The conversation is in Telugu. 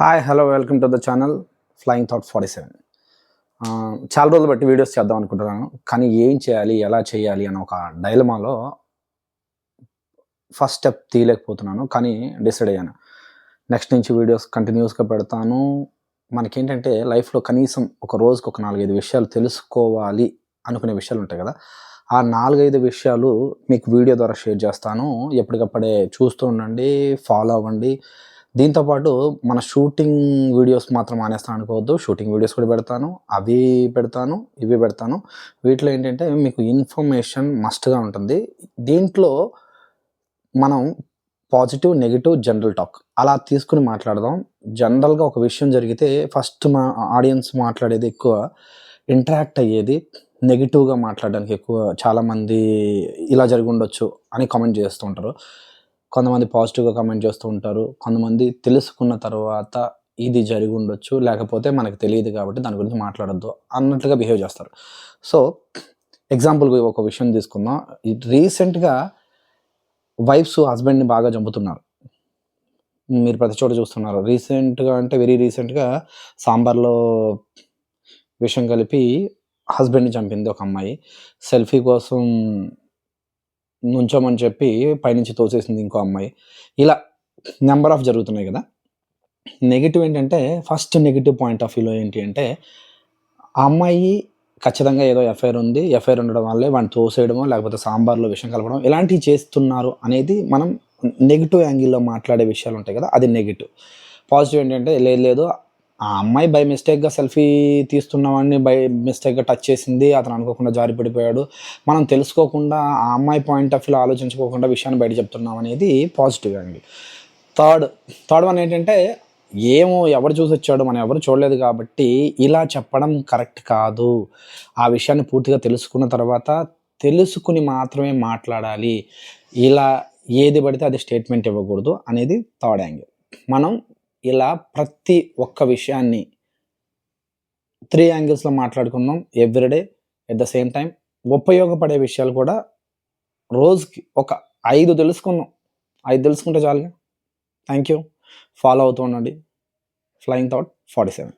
Hi hello welcome to the channel flying thought forty seven చాలా రోజులు బట్టి వీడియోస్ చేద్దాం అనుకుంటున్నాను. కానీ ఏం చేయాలి ఎలా చేయాలి అని ఒక డైలమాలో ఫస్ట్ స్టెప్ తీయలేకపోతున్నాను. కానీ డిసైడ్ అయ్యాను. నెక్స్ట్ నుంచి వీడియోస్ కంటిన్యూస్గా పెడతాను. మనకేంటంటే లైఫ్లో కనీసం ఒక రోజుకి ఒక నాలుగైదు విషయాలు తెలుసుకోవాలి అనుకునే విషయాలు ఉంటాయి కదా. ఆ నాలుగైదు విషయాలు మీకు వీడియో ద్వారా షేర్ చేస్తాను. ఎప్పటికప్పుడే చూస్తూ ఉండండి ఫాలో అవ్వండి. దీంతోపాటు మన షూటింగ్ వీడియోస్ మాత్రం మానేస్తాను అనుకోవద్దు. షూటింగ్ వీడియోస్ కూడా పెడతాను. అవి పెడతాను ఇవి పెడతాను. వీటిలో ఏంటంటే మీకు ఇన్ఫర్మేషన్ మస్ట్గా ఉంటుంది. దీంట్లో మనం పాజిటివ్ నెగిటివ్ జనరల్ టాక్ అలా తీసుకుని మాట్లాడదాం. జనరల్గా ఒక విషయం జరిగితే ఫస్ట్ మా ఆడియన్స్ మాట్లాడేది ఎక్కువ ఇంటరాక్ట్ అయ్యేది నెగిటివ్గా మాట్లాడడానికి ఎక్కువ చాలామంది ఇలా జరిగి ఉండొచ్చు అని కామెంట్ చేస్తూ ఉంటారు. కొంతమంది పాజిటివ్గా కామెంట్ చేస్తూ ఉంటారు. కొంతమంది తెలుసుకున్న తర్వాత ఇది జరిగి ఉండొచ్చు లేకపోతే మనకు తెలియదు కాబట్టి దాని గురించి మాట్లాడొద్దు అన్నట్లుగా బిహేవ్ చేస్తారు. సో ఎగ్జాంపుల్గా ఒక విషయం తీసుకుందాం. రీసెంట్గా వైఫ్స్ హస్బెండ్ని బాగా చంపుతున్నారు. మీరు ప్రతి చోట చూస్తున్నారు. రీసెంట్గా అంటే వెరీ రీసెంట్గా సాంబార్లో విషయం కలిపి హస్బెండ్ని చంపింది ఒక అమ్మాయి. సెల్ఫీ కోసం నుంచోమని చెప్పి పైనుంచి తోసేసింది ఇంకో అమ్మాయి. ఇలా నెంబర్ ఆఫ్ జరుగుతున్నాయి కదా. నెగిటివ్ ఏంటంటే ఫస్ట్ నెగిటివ్ పాయింట్ ఆఫ్ వ్యూలో ఏంటి అంటే ఆ అమ్మాయి ఖచ్చితంగా ఏదో ఎఫ్ఐఆర్ ఉంది. ఎఫ్ఐఆర్ ఉండడం వల్లే వాడిని తోసేయడమో లేకపోతే సాంబార్లో విషయం కలపడం ఇలాంటివి చేస్తున్నారు అనేది మనం నెగిటివ్ యాంగిల్లో మాట్లాడే విషయాలు ఉంటాయి కదా అది నెగిటివ్ పాజిటివ్ ఏంటంటే లేదు లేదు ఆ అమ్మాయి బై మిస్టేక్గా సెల్ఫీ తీస్తున్నవాడిని బై మిస్టేక్గా టచ్ చేసింది అతను అనుకోకుండా జారి పడిపోయాడు. మనం తెలుసుకోకుండా ఆ అమ్మాయి పాయింట్ ఆఫ్ వ్యూలో ఆలోచించుకోకుండా విషయాన్ని బయట చెప్తున్నాం అనేది పాజిటివ్ అండి థర్డ్ థర్డ్ వన్ ఏంటంటే ఏమో ఎవరు చూసి వచ్చాడు మనం ఎవరు చూడలేదు కాబట్టి ఇలా చెప్పడం కరెక్ట్ కాదు. ఆ విషయాన్ని పూర్తిగా తెలుసుకున్న తర్వాత తెలుసుకుని మాత్రమే మాట్లాడాలి. ఇలా ఏది పడితే అది స్టేట్మెంట్ ఇవ్వకూడదు అనేది థర్డ్ యాంగిల్. మనం ఇలా ప్రతి ఒక్క విషయాన్ని త్రీ యాంగిల్స్లో మాట్లాడుకుందాం everyday at the same time ఉపయోగపడే విషయాలు కూడా రోజుకి ఒక ఐదు తెలుసుకుందాం. ఐదు తెలుసుకుంటే చాలుగా. థ్యాంక్ యూ ఫాలో అవుతూ ఉండండి. Flying thought forty seven